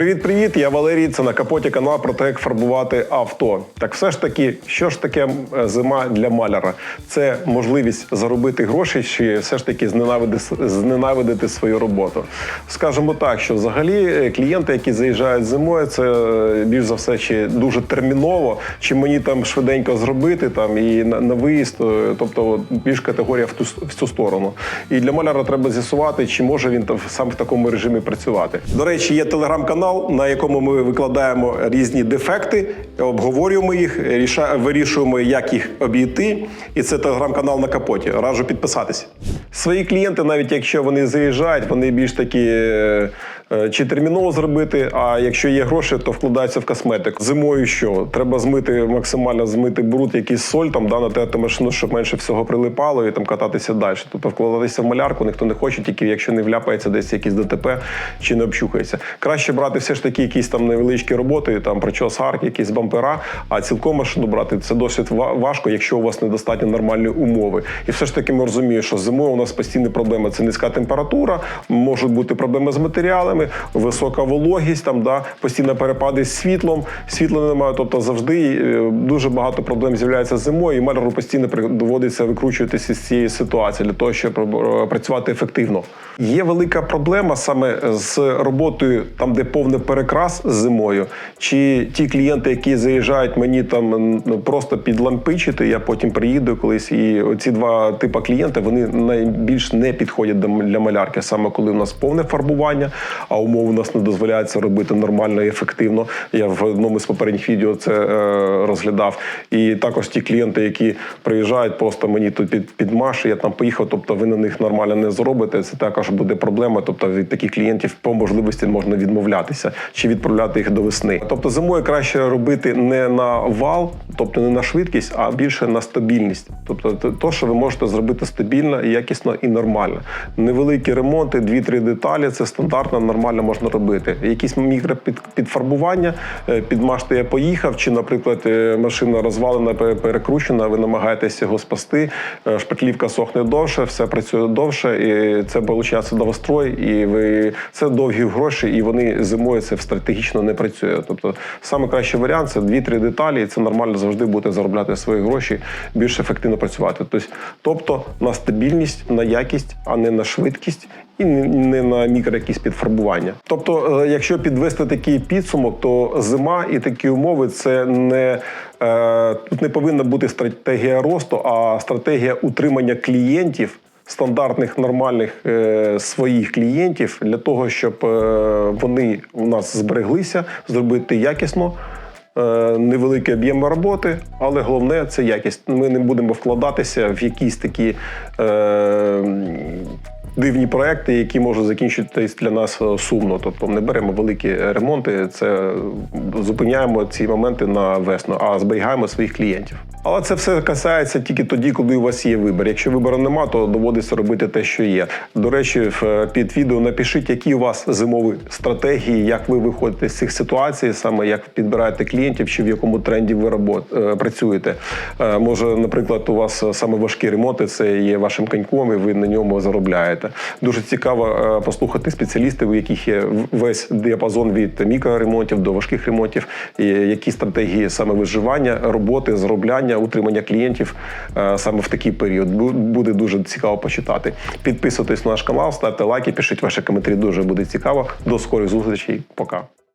Привіт-привіт! Я Валерій. Це на капоті канал про те, як фарбувати авто. Так все ж таки, що ж таке е, зима для маляра? Це можливість заробити гроші, чи все ж таки зненавидити, зненавидити свою роботу. Скажемо так, що взагалі е, клієнти, які заїжджають зимою, це е, більш за все чи дуже терміново, чи мені там швиденько зробити там і на, на виїзд, тобто більш категорія в ту в цю сторону. І для маляра треба з'ясувати, чи може він там сам в такому режимі працювати. До речі, є телеграм-канал, на якому ми викладаємо різні дефекти, обговорюємо їх, вирішуємо, як їх обійти. І це телеграм-канал на капоті. Раджу підписатися. Свої клієнти, навіть якщо вони заїжджають, вони більш такі. е, е, Чи терміново зробити, а якщо є гроші, то вкладаються в косметику. Зимою що? Треба змити максимально змити бруд, якийсь соль там да, на те машину, щоб менше всього прилипало і там кататися далі. Тобто вкладатися в малярку ніхто не хоче, тільки якщо не вляпається десь якісь ДТП чи не обчухається. Краще брати все ж таки якісь там невеличкі роботи, там причос арк, якісь бампера, а цілком машину брати це досить важко, якщо у вас недостатньо нормальні умови. І все ж таки ми розуміємо, що зимою нас постійні проблеми це низька температура, можуть бути проблеми з матеріалами, висока вологість, там да постійно перепади з світлом. Світла немає, тобто завжди е, дуже багато проблем з'являється зимою, і маляру постійно доводиться викручуватися з цієї ситуації для того, щоб е, працювати ефективно. Є велика проблема саме з роботою, там де повний перекрас зимою, чи ті клієнти, які заїжджають мені там ну, просто підлампичити, я потім приїду колись. І оці два типи клієнтів вони найбільш не підходять для малярки, саме коли у нас повне фарбування, а умови у нас не дозволяють це робити нормально і ефективно. Я в одному з попередніх відео це е, розглядав. І також ті клієнти, які приїжджають, просто мені тут під, підмаш, я там поїхав, тобто ви на них нормально не зробите. Це також буде проблема. Тобто від таких клієнтів по можливості можна відмовлятися чи відправляти їх до весни. Тобто зимою краще робити не на вал, тобто не на швидкість, а більше на стабільність. Тобто то, що ви можете зробити стабільно, якісно і нормально. Невеликі ремонти, 2-3 деталі це стандартно, нормально можна робити. Якісь мікропідфарбування, е, підмашти я поїхав, чи, наприклад, е, машина розвалена, перекручена, ви намагаєтесь його спасти, е, шпаклівка сохне довше, все працює довше, і це виходить новострой, і ви це довгі гроші, і вони зимою це стратегічно не працює. Тобто, саме кращий варіант це 2-3 деталі, і це нормально завжди буде заробляти свої гроші, більш ефективно працювати. Тобто на стабільність, на якість, а не на швидкість. І не- на мікро якісь підфарбування. Тобто, е, якщо підвести такий підсумок, то зима і такі умови це не е, тут не повинна бути стратегія росту, а стратегія утримання клієнтів. Стандартних нормальних е, своїх клієнтів для того, щоб е, вони у нас збереглися, зробити якісно, невеликий об'єм роботи, але головне це якість. Ми не будемо вкладатися в якісь такі. Е, Дивні проекти, які можуть закінчитись для нас е, сумно. Тобто не беремо великі ремонти, це зупиняємо ці моменти на весну, а зберігаємо своїх клієнтів. Але це все касається тільки тоді, коли у вас є вибір. Якщо вибору нема, то доводиться робити те, що є. До речі, в- під відео напишіть, які у вас зимові стратегії, як ви виходите з цих ситуацій, саме як підбираєте клієнтів, чи в якому тренді ви робот, е, працюєте. Е, Може, наприклад, у вас саме важкі ремонти, це є вашим коньком, і ви на ньому заробляєте. Дуже цікаво е, послухати спеціалістів, у яких є весь діапазон від мікроремонтів до важких ремонтів, які стратегії саме виживання, роботи, заробляння, утримання клієнтів е, саме в такий період. Буде дуже цікаво почитати. Підписуйтесь на наш канал, ставте лайки, пишіть ваші коментарі. Дуже буде цікаво. До скорих зустрічей. Пока.